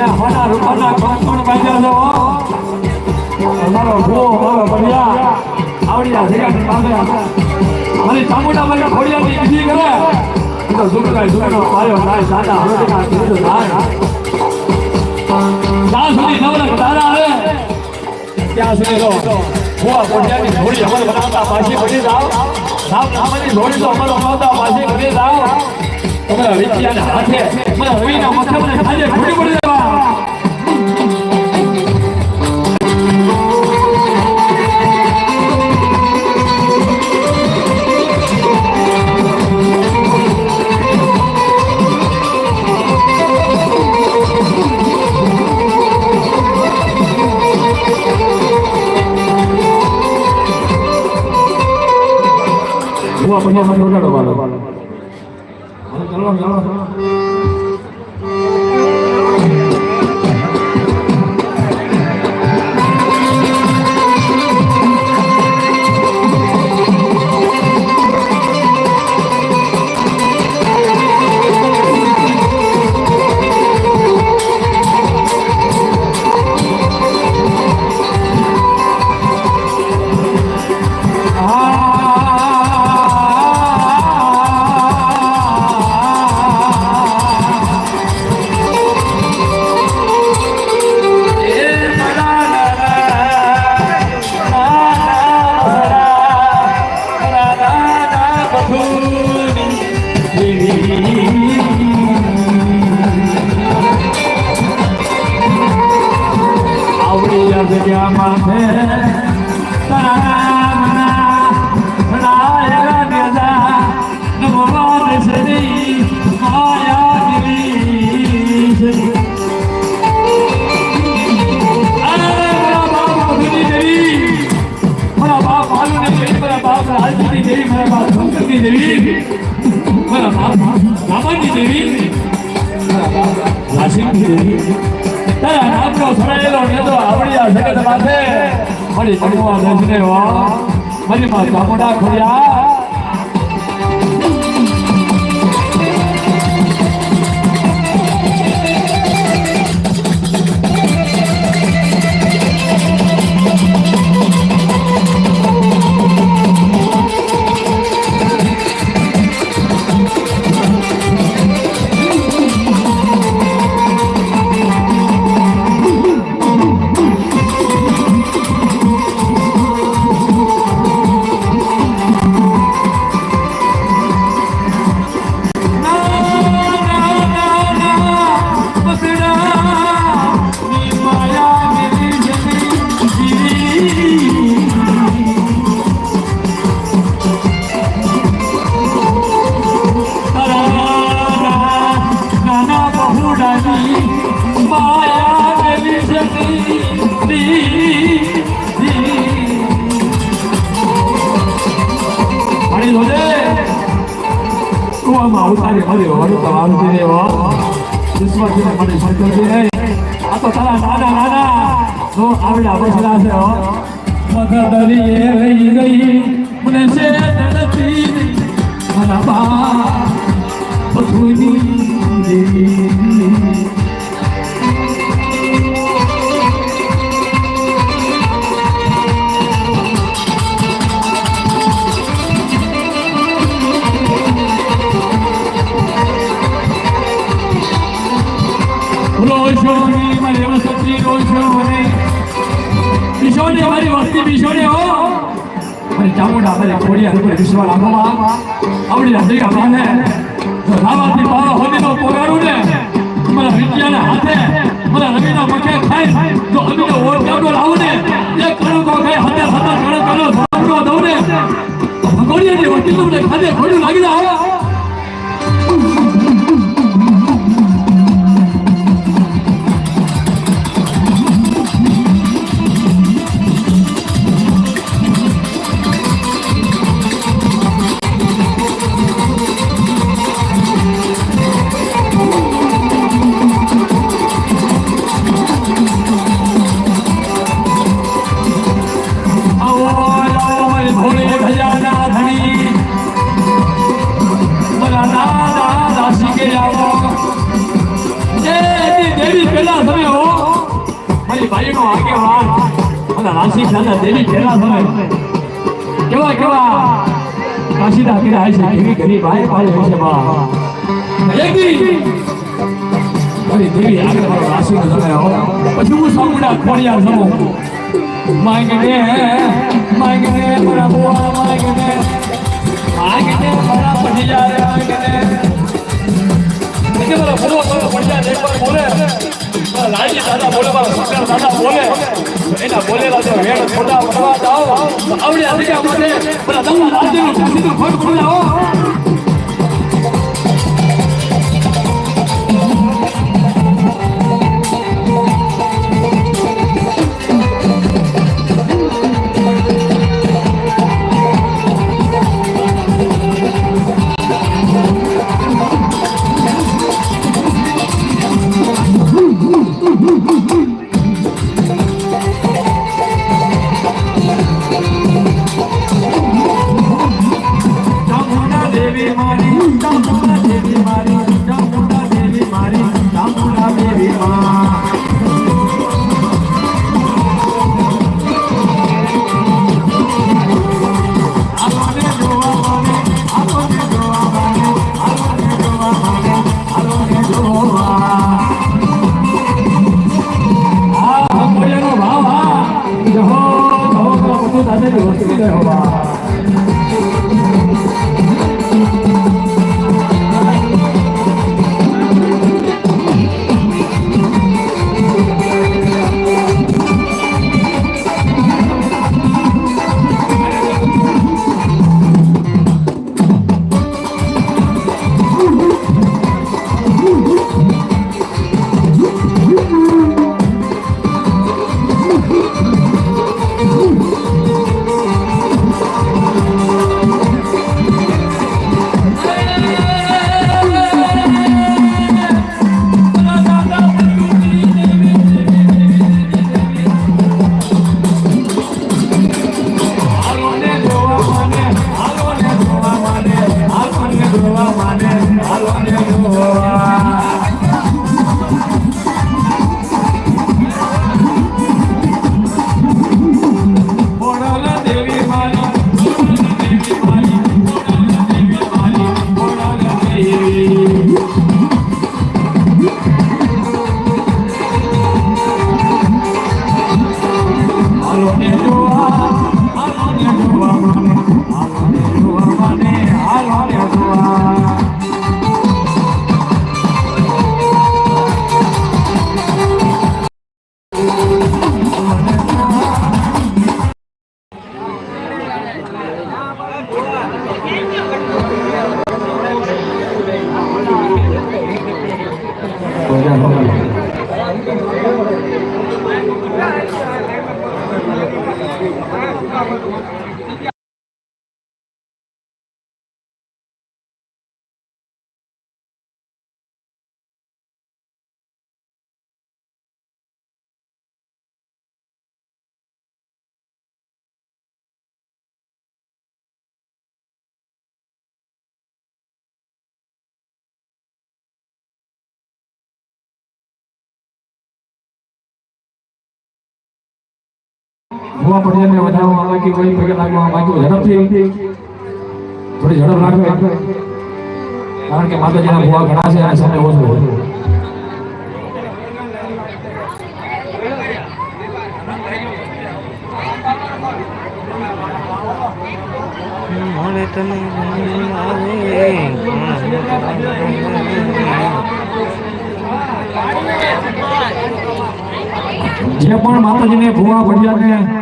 હોના રૂપાના કોણ બાંધ્યા છો અમારો ભૂ અમારો બલિયા આવડિયા ધીરા બાંધ્યા મારી ચામુંડા મારી ખોડિયાની બીજી કરે તો સુકરાય સુખનો પાયો થાય દાદા કીધું થાય જ્યાં સુધી નવરક તારા આવે ત્યાં સુધી રહો ભૂવા ખોડિયાની ઘોડી અમર બનાવતા પાછી પડી જાઓ રામ નામની ઘોડી તો અમર બનાવતા પાછી પડી જાઓ તમારા વિદ્યાના હાથે મારા મથે મને ખાજે ભૂવા પૈસા ચાલો ચલો ચલો મારા બાપ રાજની દેવી. મારા બાપ શંકરની દેવી. રામાની દેવી. રાશિની દેવી તારા નામનો છોડાયેલો નેતો આવડિયા જગત માથે મારી જન્મવા દર્શને ખોડિયા કુવામાં ઉતારી મળ્યો વડું તો વાળું દેવો વિશ્વાસને મને સંતોષી નહીં આ તો તારા નાના નાના તો આવડા બસરા છે હો મગર દરિયે રહી ગઈ મને છે નથી મારા બા પથુની દેવી ચામુંડા મારી ખોડિયા રૂપે વિશ્વ લાગોમાં આવડી હૃદય માને જો લાવાથી પાવા હોદીનો પોગાડું ને મારા વિદ્યાના હાથે મારા રવિના મખે ખાઈ જો અમીનો ઓળ કાઢો લાવું ને એક કણકો ખાઈ હાથે હાથે ખાધે ખોડું લાગી જાય રાશિ ખાતા દેવી પહેલા સમય કેવા કેવા? તીરે આવે છે કેવી ઘણી ભાઈ હોય છે બા મારી દેવી આગળ મારો સમય આવો. પછી હું સામુડા ખોડિયા સમો માંગને માંગને, મારા અધિકાર માટે પેલા તમારા રાજ્યનું સીધું ખોટ પડી તો બધું દાદાની વસ્તુ દે ભૂવા પડિયાને વધારવા માંગી કોઈ પગે લાગવા માંગ્યું ઝડપથી થોડી ઝડપ રાખો કારણ કે માતાજીના ભૂવા ઘણા છે અને સમય ઓછો હોય. જે પણ માતાજીને ભૂવા પડિયાને